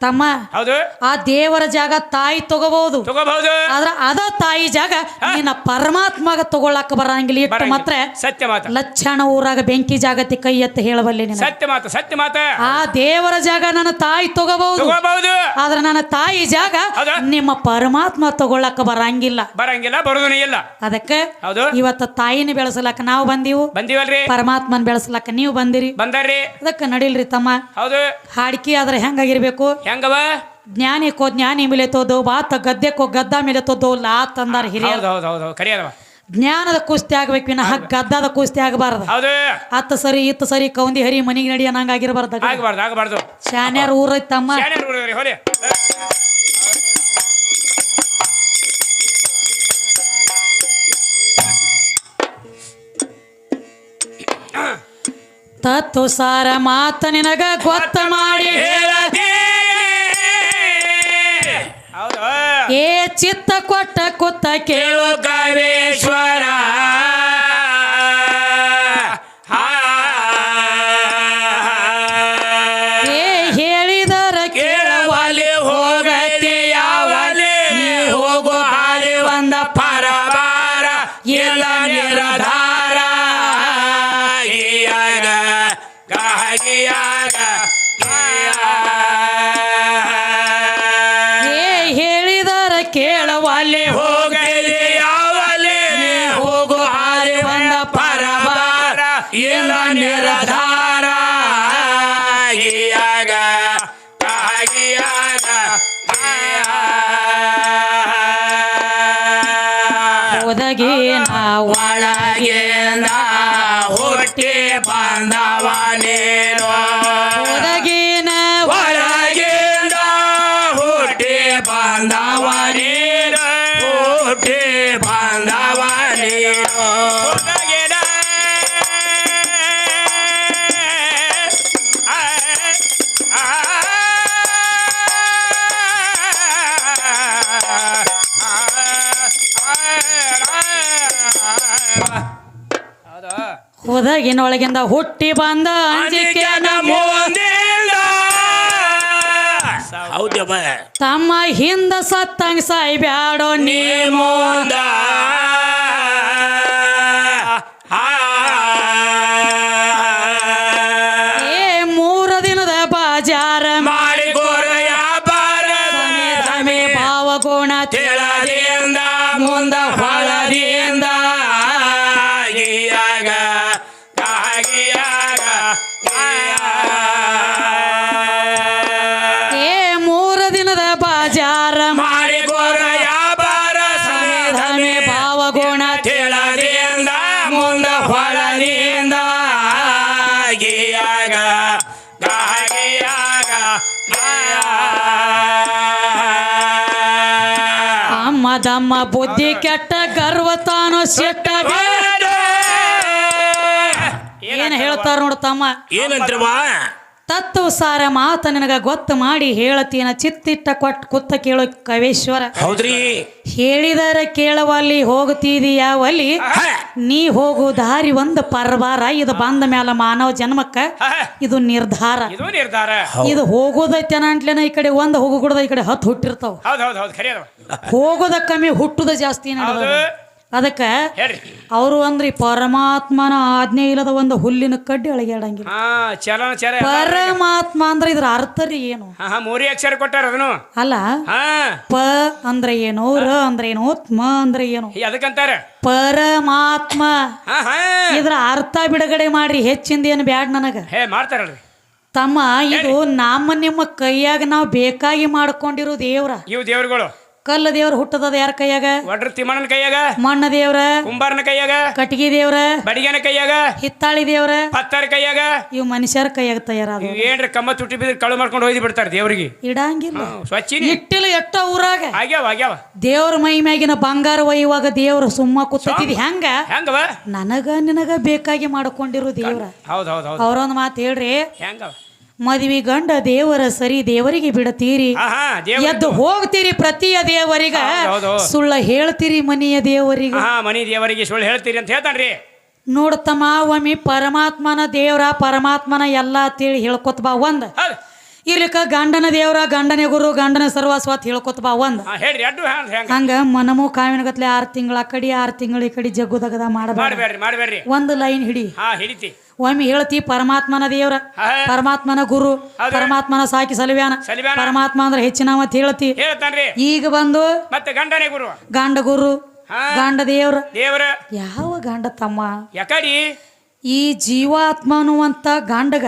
[SPEAKER 1] ತಮ್ಮ
[SPEAKER 2] ಹೌದು.
[SPEAKER 1] ಆ ದೇವರ ಜಾಗ ತಾಯಿ ತಗೋಬಹುದು.
[SPEAKER 2] ತಗೋಬಹುದು.
[SPEAKER 1] ಆದ್ರ ಅದ ತಾಯಿ ಜಾಗ ನಿನ್ನ ಪರಮಾತ್ಮಗ ತಗೊಳಕ್ ಬರಂಗಿಲ್ಲ ಇಟ್ಟು ಮಾತ್ರ
[SPEAKER 2] ಸತ್ಯ ಮಾತ.
[SPEAKER 1] ಲಕ್ಷಣ ಊರಾಗ ಬೆಂಕಿ ಜಾಗತಿ ಕೈ ಎತ್ತ ಹೇಳಬಲ್ಲೆ ನಿನ್ನ
[SPEAKER 2] ಸತ್ಯ ಮಾತ ಸತ್ಯ ಮಾತ.
[SPEAKER 1] ಆ ದೇವರ ಜಾಗ ನನ್ನ ತಾಯಿ ತಗೋಬಹುದು.
[SPEAKER 2] ತಗೋಬಹುದು.
[SPEAKER 1] ಆದ್ರ ನನ್ನ ತಾಯಿ ಜಾಗ ನಿಮ್ಮ ಪರಮಾತ್ಮ ತಗೊಳಕ್ ಬರಂಗಿಲ್ಲ.
[SPEAKER 2] ಬರಂಗಿಲ್ಲ ಬರುದೂ ಇಲ್ಲ.
[SPEAKER 1] ಅದಕ್ಕೆ
[SPEAKER 2] ಹೌದು.
[SPEAKER 1] ಇವತ್ತ ತಾಯಿನ ಬೆಳೆಸಲಕ್ಕ ನಾವು ಬಂದೀವು.
[SPEAKER 2] ಬಂದಿವಲ್ರಿ.
[SPEAKER 1] ಪರಮಾತ್ಮನ ಬೆಳೆಸಲಕ್ಕ ನೀವು ಬಂದಿರಿ.
[SPEAKER 2] ಬಂದ್ರಿ
[SPEAKER 1] ಅದಕ್ಕೆ ನಡಿಲ್ರಿ ತಮ್ಮ.
[SPEAKER 2] ಹೌದು.
[SPEAKER 1] ಹಾಡ್ಕಿ ಆದ್ರೆ ಹೆಂಗಾಗಿರ್ಬೇಕು?
[SPEAKER 2] ಹೆಂಗವ?
[SPEAKER 1] ಜ್ಞಾನಿಕೋ ಜ್ಞಾನಿ ಮೇಲೆ ತೋದು ಬಾತ ಗದ್ದೆಕೋ ಗದ್ದ ಮೇಲೆ ತೋದು ಲಾತ್ ಅಂದಾರ ಹಿರಿಯರು.
[SPEAKER 2] ಹೌದು ಹೌದು ಹೌದು ಹೌದು.
[SPEAKER 1] ಜ್ಞಾನದ ಕುಸ್ತಿ ಆಗ್ಬೇಕು ವಿನಃ ಗದ್ದದ ಕುಸ್ತಿ ಆಗಬಾರದು.
[SPEAKER 2] ಹೌದು.
[SPEAKER 1] ಅತ್ತ ಸರಿ ಇತ್ತ ಸರಿ ಕೌಂದಿ ಹರಿ ಮನಿಗೆ ನಡಿ ಅನ್ನಂಗ ಆಗಿರಬಾರ್ದು
[SPEAKER 2] ಆಗಬಾರ್ದು ಆಗಬಾರ್ದು.
[SPEAKER 1] ಶಾನ್ಯಾರ ಊರೈತ್ ತಮ್ಮ. ತತ್ತು ಸಾರ ಮಾತ ನಿನಗ ಗೊತ್ತ ಮಾಡಿ
[SPEAKER 2] ಹೌದು
[SPEAKER 1] ಏ ಚಿತ್ತ ಕೊಟ್ಟ ಕುತ್ತ ಕೇಳು
[SPEAKER 2] ಕಾವೇಶ್ವರ ಈಯಾಗ
[SPEAKER 1] ಒದಗಿನ
[SPEAKER 2] ಒಳಗಿಂದ ಹುಟ್ಟಿ
[SPEAKER 1] ಬಂದ ಅಂಜಿಕೆ
[SPEAKER 2] ಹೌದವ
[SPEAKER 1] ತಮ್ಮ ಹಿಂದ ಸತ್ತಂಗ ಸಾಯ್ಬ್ಯಾಡೋ ನೀ
[SPEAKER 2] ನೀ ಮುಂದ.
[SPEAKER 1] ದಮ್ಮ ಬುದ್ಧಿ ಕೆಟ್ಟ ಗರ್ವ ತಾನು ಸೆಟ್ಟ ಏನ್ ಹೇಳ್ತಾರ ನೋಡು ತಮ್ಮ.
[SPEAKER 3] ಏನಂತ್ರಮ್ಮ
[SPEAKER 1] ತತ್ವ ಸಾರ ಮಾತ ನಿನಗ ಗೊತ್ತು ಮಾಡಿ ಹೇಳತೀನ ಚಿತ್ತಿಟ್ಟ ಕೊಟ್ಟು ಕುತ್ತ ಕೇಳು ಕವೇಶ್ವರ.
[SPEAKER 3] ಹೌದ್ರಿ.
[SPEAKER 1] ಹೇಳಿದರ ಕೇಳವಲ್ಲಿ ಹೋಗುತ್ತಿದೀಯಾವಲ್ಲಿ
[SPEAKER 3] ಯಾವಲ್ಲಿ?
[SPEAKER 1] ನೀ ಹೋಗು ದಾರಿ ಒಂದು ಪರ್ವಾರ. ಇದು ಬಂದ ಮ್ಯಾಲ ಮಾನವ ಜನ್ಮಕ್ಕ ಇದು ನಿರ್ಧಾರ.
[SPEAKER 2] ಇದು ನಿರ್ಧಾರ.
[SPEAKER 1] ಇದು ಹೋಗೋದೈತೆ ಅಂಟ್ಲೇನ ಈ ಕಡೆ ಒಂದು ಹೋಗುಗುಡ್ದ ಈ ಕಡೆ ಹತ್ತು ಹುಟ್ಟಿರ್ತಾವ. ಹೋಗೋದ ಕಮ್ಮಿ ಹುಟ್ಟುದ ಜಾಸ್ತಿ ನಡೆದ ಅದಕ್ಕ ಅವರು ಅಂದ್ರಿ ಪರಮಾತ್ಮನ ಆಜ್ಞೆ ಇಲ್ಲದ ಒಂದು ಹುಲ್ಲಿನ ಕಡ್ಡಿ ಅಳಗ್ಯಾಡಂಗಿಲ್ಲ
[SPEAKER 2] ಚಲ
[SPEAKER 1] ಪರಮಾತ್ಮ ಅಂದ್ರೆ ಇದ್ರ ಅರ್ಥ ರೀ ಏನು?
[SPEAKER 2] ಮೂರೇ ಅಕ್ಷರ ಕೊಟ್ಟಾರ ಅದನ್ನು.
[SPEAKER 1] ಅಲ್ಲ? ಪ ಅಂದ್ರೆ ಏನು? ರ ಅಂದ್ರೆ ಏನು? ಮ ಅಂದ್ರೆ ಏನು?
[SPEAKER 2] ಅದಕ್ಕಂತಾರ.
[SPEAKER 1] ಪರಮಾತ್ಮ. ಇದ್ರ ಅರ್ಥ ಬಿಡುಗಡೆ ಮಾಡ್ರಿ ಹೆಚ್ಚಿಂದ ಏನು ಬ್ಯಾಡ್ ನನಗ.
[SPEAKER 2] ಮಾಡ್ತಾರಲ್ರಿ.
[SPEAKER 1] ತಮ್ಮ ಇದು ನಮ್ಮ ನಿಮ್ಮ ಕೈಯಾಗ ನಾವು ಬೇಕಾಗಿ ಮಾಡ್ಕೊಂಡಿರೋ ದೇವ್ರ.
[SPEAKER 2] ಇವು ದೇವ್ರುಗಳು.
[SPEAKER 1] ಕಲ್ಲು ದೇವ್ರ ಹುಟ್ಟದ ಯಾರ ಕೈಯಾಗ?
[SPEAKER 2] ಒಡ್ರ ತಿಮ್ಮಣ್ಣನ ಕೈಯಾಗ?
[SPEAKER 1] ಮಣ್ಣ ದೇವ್ರ?
[SPEAKER 2] ಕುಂಬಾರನ ಕೈಯಾಗ?
[SPEAKER 1] ಕಟ್ಟಿಗೆ ದೇವ್ರ?
[SPEAKER 2] ಬಡಿಗೆನ ಕೈಯಾಗ?
[SPEAKER 1] ಹಿತ್ತಾಳಿ ದೇವ್ರ?
[SPEAKER 2] ಪತ್ತಾರ ಕೈಯಾಗ?
[SPEAKER 1] ಇವ್ ಮನುಷ್ಯರ ಕೈಯಾಗ ತಯಾರಾದ
[SPEAKER 2] ಏನ್ರ ಕಂಬ ಕಮ್ಮ ತುಟ್ಟಿ ಬಿದ್ರೆ ಕಳು ಮಾಡ್ಕೊಂಡು ಹೋಯ್ದು ಬಿಡ್ತಾರ ದೇವ್ರಿಗೆ.
[SPEAKER 1] ಇಡಂಗಿಲ್ಲ.
[SPEAKER 2] ಸ್ವಚ್ಛ
[SPEAKER 1] ಇಟ್ಟಿಲ್ಲ ಎಟ್ಟ ಊರಾಗ?
[SPEAKER 2] ಆಗ್ಯಾವ ಆಗ್ಯಾವ.
[SPEAKER 1] ದೇವ್ರ ಮೈ ಮ್ಯಾಗಿನ ಬಂಗಾರ ಒಯ್ಯುವಾಗ ದೇವ್ರ ಸುಮ್ಮ ಕುತ್ತಿದ್ ಹೆಂಗ?
[SPEAKER 2] ಹೆಂಗವ?
[SPEAKER 1] ನನಗ ನಿನಗ ಬೇಕಾಗಿ ಮಾಡ್ಕೊಂಡಿರು ದೇವ್ರ.
[SPEAKER 2] ಹೌದು ಹೌದು ಹೌದು.
[SPEAKER 1] ಅವ್ರೊಂದ್ ಮಾತು ಹೇಳ್ರಿ.
[SPEAKER 2] ಹೆಂಗವ?
[SPEAKER 1] ಮದ್ವಿ ಗಂಡ ದೇವರ ಸರಿ ದೇವರಿಗೆ ಬಿಡತೀರಿ. ಎದ್ದು ಹೋಗ್ತೀರಿ ಪ್ರತಿಯ ದೇವರಿಗ. ಸುಳ್ಳ ಹೇಳ್ತೀರಿ ಮನೆಯ ದೇವರಿಗೆ.
[SPEAKER 2] ಮನಿ ದೇವರಿಗೆ ಸುಳ್ಳು ಹೇಳ್ತೀರಿ ಅಂತ ಹೇಳ್ತಾನ್ರಿ.
[SPEAKER 1] ನೋಡ್ತಮ್ಮ ಒಮ್ಮೆ ಪರಮಾತ್ಮನ ದೇವ್ರ ಪರಮಾತ್ಮನ ಎಲ್ಲ ತಿಳಿ ಹೇಳ್ಕೊತ ಬಾ ಒಂದ್. ಇರ್ಲಿಕ್ಕ ಗಂಡನ ದೇವರ ಗಂಡನ ಗುರು ಗಂಡನ ಸರ್ವಸ್ವತ್ ಹೇಳ್ಕೊತ ಬಾ ಒಂದ್.
[SPEAKER 2] ಹಂಗ.
[SPEAKER 1] ಮನಮು ಕಾವಿನಗತ್ಲೆ ಆರು ತಿಂಗಳ ಕಡಿ ಆರ್ ತಿಂಗಳ ಈ ಕಡಿ ಜಗ್ಗುದಗದ
[SPEAKER 2] ಮಾಡ್ಬೇಡ್ರಿ
[SPEAKER 1] ಒಂದು ಲೈನ್ ಹಿಡಿ.
[SPEAKER 2] ಹಿಡಿತಿ.
[SPEAKER 1] ಒಮ್ಮೆ ಹೇಳ್ತಿ ಪರಮಾತ್ಮನ ದೇವ್ರ ಪರಮಾತ್ಮನ ಗುರು ಪರಮಾತ್ಮನ ಸಾಕಿ ಸಲವ್ಯಾನ. ಪರಮಾತ್ಮ ಅಂದ್ರೆ ಹೆಚ್ಚಿನ ಮತ್ ಹೇಳ್ತಿ.
[SPEAKER 2] ಹೇಳ್ತಾನ್ರಿ.
[SPEAKER 1] ಈಗ ಬಂದು
[SPEAKER 2] ಮತ್ತೆ ಗಂಡನೇ ಗುರು.
[SPEAKER 1] ಗಂಡ ಗುರು ಗಂಡ ದೇವ್ರ.
[SPEAKER 2] ದೇವ್ರ.
[SPEAKER 1] ಯಾವ ಗಂಡ ತಮ್ಮ?
[SPEAKER 2] ಯಾಕಡಿ?
[SPEAKER 1] ಈ ಜೀವಾತ್ಮ ಅನ್ನುವಂತ ಗಂಡಗ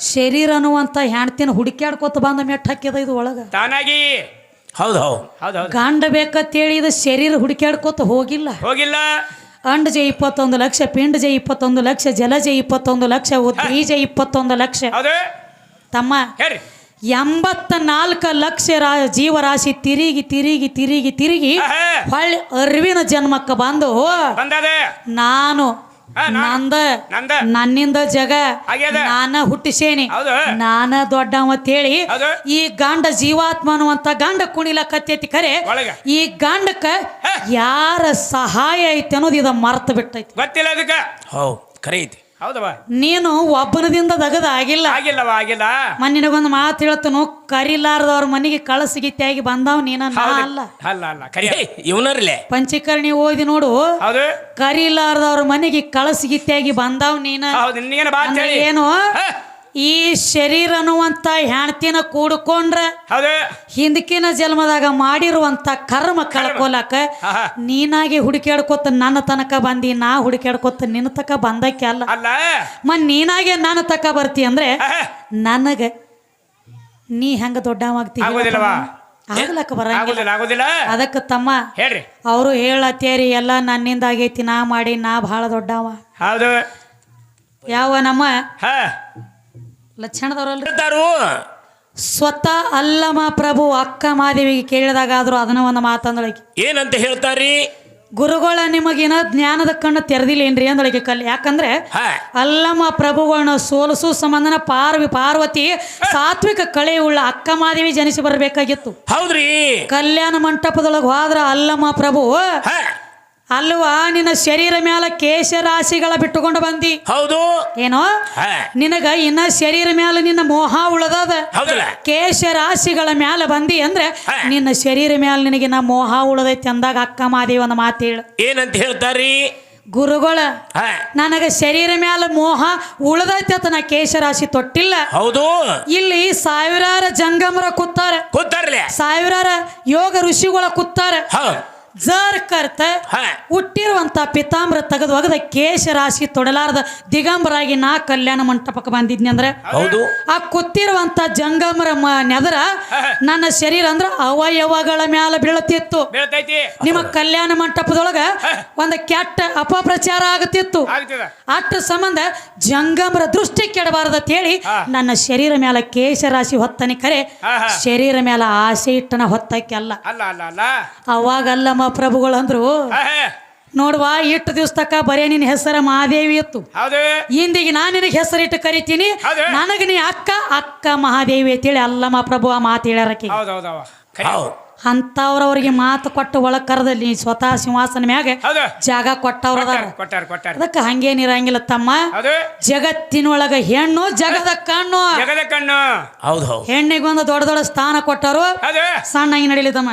[SPEAKER 1] ಶರೀರ ಅನ್ನುವಂತ ಹೆಣ್ತಿನ ಹುಡುಕ್ಯಾಡ್ಕೊತ ಬಂದ ಮೆಟ್ಟ ಹಾಕ್ಯದ ಇದು ಒಳಗ.
[SPEAKER 2] ತಾನಾಗಿ.
[SPEAKER 3] ಹೌದು ಹೌದು.
[SPEAKER 2] ಹೌದು ಹೌದು.
[SPEAKER 1] ಗಂಡ ಬೇಕಂತೇಳಿ ಇದು ಶರೀರ ಹುಡುಕ್ಯಾಡ್ಕೊತ ಹೋಗಿಲ್ಲ.
[SPEAKER 2] ಹೋಗಿಲ್ಲ.
[SPEAKER 1] ಅಂಡಜ ಇಪ್ಪತ್ತೊಂದು ಲಕ್ಷ ಪಿಂಡಜ ಇಪ್ಪತ್ತೊಂದು ಲಕ್ಷ ಜಲಜ ಇಪ್ಪತ್ತೊಂದು ಲಕ್ಷ ಉದ್ಬೀಜ ಇಪ್ಪತ್ತೊಂದು ಲಕ್ಷ. ತಮ್ಮ ಎಂಬತ್ತ ನಾಲ್ಕು ಲಕ್ಷ ರಾ ಜೀವರಾಶಿ ತಿರುಗಿ ತಿರುಗಿ ತಿರುಗಿ ತಿರುಗಿ. ಹೊಳ್ಳಿ ಅರಿವಿನ ಜನ್ಮಕ್ಕೆ ಬಂದು ನಾನು ನಂದ
[SPEAKER 2] ನಂದ
[SPEAKER 1] ನನ್ನಿಂದ ಜಗ
[SPEAKER 2] ಆಗ್ಯದ.
[SPEAKER 1] ನಾನ ಹುಟ್ಟಿಸೇನಿ
[SPEAKER 2] ಹೌದು.
[SPEAKER 1] ನಾನ ದೊಡ್ಡವ ಅಂತೇಳಿ
[SPEAKER 2] ಹೇಳಿ
[SPEAKER 1] ಈ ಗಂಡ ಜೀವಾತ್ಮ ಅನ್ನುವಂತ ಗಂಡ ಕುಣಿಲಕತ್ತೈತಿ ಖರೆ
[SPEAKER 2] ಒಳಗ.
[SPEAKER 1] ಈ ಗಂಡಕ್ಕ
[SPEAKER 2] ಹಾ.
[SPEAKER 1] ಯಾರ ಸಹಾಯ ಐತಿ ಅನ್ನೋದು ಇದ ಮರ್ತ ಬಿಟ್ಟೈತಿ
[SPEAKER 2] ಗೊತ್ತಿಲ್ಲ ಅದಕ್ಕೆ
[SPEAKER 3] ಹೌದು ಕರೆ ಐತಿ
[SPEAKER 2] ಹೌದವ?
[SPEAKER 1] ನೀನು ಒಬ್ಬನದಿಂದ ದಗದ ಆಗಿಲ್ಲ.
[SPEAKER 2] ಆಗಿಲ್ಲವ ಆಗಿಲ್ಲ.
[SPEAKER 1] ಮನ್ನಿನಗೊಂದು ಮಾತು ಹೇಳ್ತನು? ಕರಿಲಾರ್ದವ್ರ ಮನೆಗೆ ಕಳಸಿಗಿತ್ಯಾಗಿ ಬಂದವ್ ನೀನ ನಾ ಅಲ್ಲ.
[SPEAKER 2] ಅಲ್ಲ ಅಲ್ಲ ಕರಿ.
[SPEAKER 3] ಇವನರ್ಲೆ
[SPEAKER 1] ಪಂಚಕರ್ಣಿ ಓದಿ ನೋಡು.
[SPEAKER 2] ಹೌದು.
[SPEAKER 1] ಕರಿಲಾರ್ದವ್ರ ಮನೆಗೆ ಕಳಸಿಗಿತ್ಯಾಗಿ ಬಂದವ್ ನೀನ.
[SPEAKER 2] ಹೌದು ನಿನಗೇನ ಬಾ
[SPEAKER 1] ಏನು? ಈ ಶರೀರ ಅನ್ನುವಂತ ಹೆಣ್ತಿನ ಕೂಡ್ಕೊಂಡ್ರ
[SPEAKER 2] ಹೌದು.
[SPEAKER 1] ಹಿಂದಕಿನ ಜನ್ಮದಾಗ ಮಾಡಿರುವಂತ ಕರ್ಮ ಕಳ್ಕೊಲಕ. ನೀನಾಗಿ ಹುಡುಕ್ಯಾಡ್ಕೊತ ನನ್ನ ತನಕ ಬಂದಿ ನಾ ಹುಡುಕ್ಯಾಡ್ಕೊತ ನಿನ್ನ ತಕ ಬಂದಕ್ಕೆ ಅಲ್ಲ. ಮತ್ ನೀನಾಗೆ ನನ್ನ ತಕ ಬರ್ತಿ ಅಂದ್ರೆ ನನಗ ನೀ ಹೆಂಗ ದೊಡ್ಡವಾಗ್ತಿ? ಆಗ್ಲಕ್ಕ ಬರಂಗಿಲ್ಲ. ಅದಕ್ಕ ತಮ್ಮ
[SPEAKER 2] ಹೇಳ್ರಿ.
[SPEAKER 1] ಅವರು ಹೇಳತ್ತೇರಿ ಎಲ್ಲ ನನ್ನಿಂದ ಆಗೈತಿ ನಾ ಮಾಡಿ ನಾ ಬಹಳ ದೊಡ್ಡವ.
[SPEAKER 2] ಹೌದು.
[SPEAKER 1] ಯಾವ ನಮ್ಮ ಲಕ್ಷಣದವ್ರಲ್ರಿ. ಸ್ವತಃ ಅಲ್ಲಮ ಪ್ರಭು ಅಕ್ಕ ಮಾದೇವಿಗೆ ಕೇಳಿದಾಗ ಆದ್ರೂ ಅದನ್ನ ಒಂದು ಮಾತಂದಳಕಿ.
[SPEAKER 3] ಏನಂತ ಹೇಳ್ತಾರಿ?
[SPEAKER 1] ಗುರುಗಳ ನಿಮಗಿನ ಜ್ಞಾನದ ಕಣ್ಣು ತೆರೆದಿಲ್ಲೇನ್ರಿ ಅಂದಳಿಕೆ ಕಲ್ ಯಾಕಂದ್ರೆ
[SPEAKER 3] ಅಲ್ಲಮ್ಮ
[SPEAKER 1] ಅಲ್ಲಮ ಪ್ರಭುಗಳನ್ನ ಸೋಲಿಸು ಸಂಬಂಧನ ಪಾರ್ವಿ ಪಾರ್ವತಿ ಸಾತ್ವಿಕ ಕಳೆಯುಳ್ಳ ಅಕ್ಕ ಮಾದೇವಿ ಜನಿಸಿ ಬರಬೇಕಾಗಿತ್ತು.
[SPEAKER 3] ಹೌದ್ರಿ.
[SPEAKER 1] ಕಲ್ಯಾಣ ಮಂಟಪದೊಳಗೆ ಹೋದ್ರ ಅಲ್ಲಮ್ಮ ಪ್ರಭು ಅಲ್ವಾ ನಿನ್ನ ಶರೀರ ಮ್ಯಾಲ ಕೇಶ ರಾಶಿಗಳ ಬಿಟ್ಟುಕೊಂಡು ಬಂದಿ?
[SPEAKER 3] ಹೌದು.
[SPEAKER 1] ಏನೋ? ನಿನಗ ಇನ್ನ ಶರೀರ ಮ್ಯಾಲ ನಿನ್ನ ಮೋಹ ಉಳದದ? ಕೇಶ ರಾಶಿಗಳ ಮ್ಯಾಲ ಬಂದಿ ಅಂದ್ರೆ. ನಿನ್ನ ಶರೀರ ಮ್ಯಾಲ ನಿನಗಿನ ಮೋಹ ಉಳದೈತಿ ಅಂದಾಗ ಅಕ್ಕ ಮಾದೇವಿ ಒಂದು ಮಾತು ಹೇಳು.
[SPEAKER 3] ಏನಂತ ಹೇಳ್ತಾರಿ?
[SPEAKER 1] ಗುರುಗಳ ನನಗ ಶರೀರ ಮ್ಯಾಲ ಮೋಹ ಉಳದೈತಿ ಅಂತ ನಾ ಕೇಶ ರಾಶಿ ತೊಟ್ಟಿಲ್ಲ.
[SPEAKER 3] ಹೌದು.
[SPEAKER 1] ಇಲ್ಲಿ ಸಾವಿರಾರ ಜಂಗಮರ ಕೂತಾರ.
[SPEAKER 3] ಕೂತಾರ್ಲೆ
[SPEAKER 1] ಸಾವಿರಾರ ಯೋಗ ಋಷಿಗಳ ಕೂತಾರ. ಜರ್ ಕರ್ತ ಹುಟ್ಟಿರುವಂತ ಪಿತಾಂಬರ ತೆಗೆದು ಒಗದ ಕೇಶ ರಾಶಿ ತೊಡಲಾರದ ದಿಗಂಬರಾಗಿ ನಾ ಕಲ್ಯಾಣ ಮಂಟಪಕ್ಕೆ ಬಂದಿದ್ನಿ ಅಂದ್ರೆ
[SPEAKER 3] ಹೌದು.
[SPEAKER 1] ಆ ಕುತ್ತಿರುವಂತ ಜಂಗಮರ ನೆದರ ನನ್ನ ಶರೀರ ಅಂದ್ರ ಅವಯವಗಳ ಮ್ಯಾಲ ಬೀಳತಿತ್ತು.
[SPEAKER 2] ಬೀಳ್ತೈತಿ.
[SPEAKER 1] ನಿಮ್ಮ ಕಲ್ಯಾಣ ಮಂಟಪದೊಳಗ ಒಂದು ಕೆಟ್ಟ ಅಪಪ್ರಚಾರ ಆಗುತ್ತಿತ್ತು
[SPEAKER 2] ಆಗ್ತದ.
[SPEAKER 1] ಅಷ್ಟ ಸಂಬಂಧ ಜಂಗಮರ ದೃಷ್ಟಿ ಕೆಡಬಾರದ ಹೇಳಿ ನನ್ನ ಶರೀರ ಮ್ಯಾಲ ಕೇಶ ರಾಶಿ ಹೊತ್ತನೆ ಕರೆ. ಶರೀರ ಮ್ಯಾಲ ಆಸೆ ಇಟ್ಟನ ಹೊತ್ತಕ್ಕೆಲ್ಲ.
[SPEAKER 2] ಅಲ್ಲ ಅಲ್ಲ ಅಲ್ಲ ಹಾ.
[SPEAKER 1] ನೋಡ್ವಾ ಇಟ್ಟು ದಿವಸ ತಕ್ಕ ಬರೇ ನಿನ್ನ ಹೆಸರ ಮಹಾದೇವಿ ಇತ್ತು. ಇಂದಿಗೆ ನಾನು ನಿನಗೆ ಹೆಸರಿಟ್ಟು ಕರಿತೀನಿ. ನನಗೆ ನೀ ಅಕ್ಕ ಅಕ್ಕ ಮಹಾದೇವಿ ಅಂತೇಳಿ ಅಲ್ಲಮ್ಮ ಪ್ರಭು ಆ ಮಾತು
[SPEAKER 3] ಹೇಳಕ್ಕೆ
[SPEAKER 1] ಅಂತವ್ರವ್ರಿಗೆ ಮಾತು ಕೊಟ್ಟು ಒಳಗೆ ಕರೆದಲ್ಲಿ ಸ್ವತಃ ಸಿಂಹಾಸನ ಮ್ಯಾಗ ಜಾಗ ಕೊಟ್ಟವ್ರ ಅದಕ್ಕೆ ಹಂಗೇನಿರಂಗಿಲ್ಲ ತಮ್ಮ. ಜಗತ್ತಿನೊಳಗ ಹೆಣ್ಣು ಜಗದ ಕಣ್ಣು.
[SPEAKER 2] ಜಗದ ಕಣ್ಣು.
[SPEAKER 3] ಹೌದು ಹೌದು.
[SPEAKER 1] ಹೆಣ್ಣಿಗೊಂದು ದೊಡ್ಡ ದೊಡ್ಡ ಸ್ಥಾನ ಕೊಟ್ಟರು.
[SPEAKER 2] ಸಣ್ಣ
[SPEAKER 1] ಸಣ್ಣಗೆ ನಡೀಲಿ ತಮ್ಮ.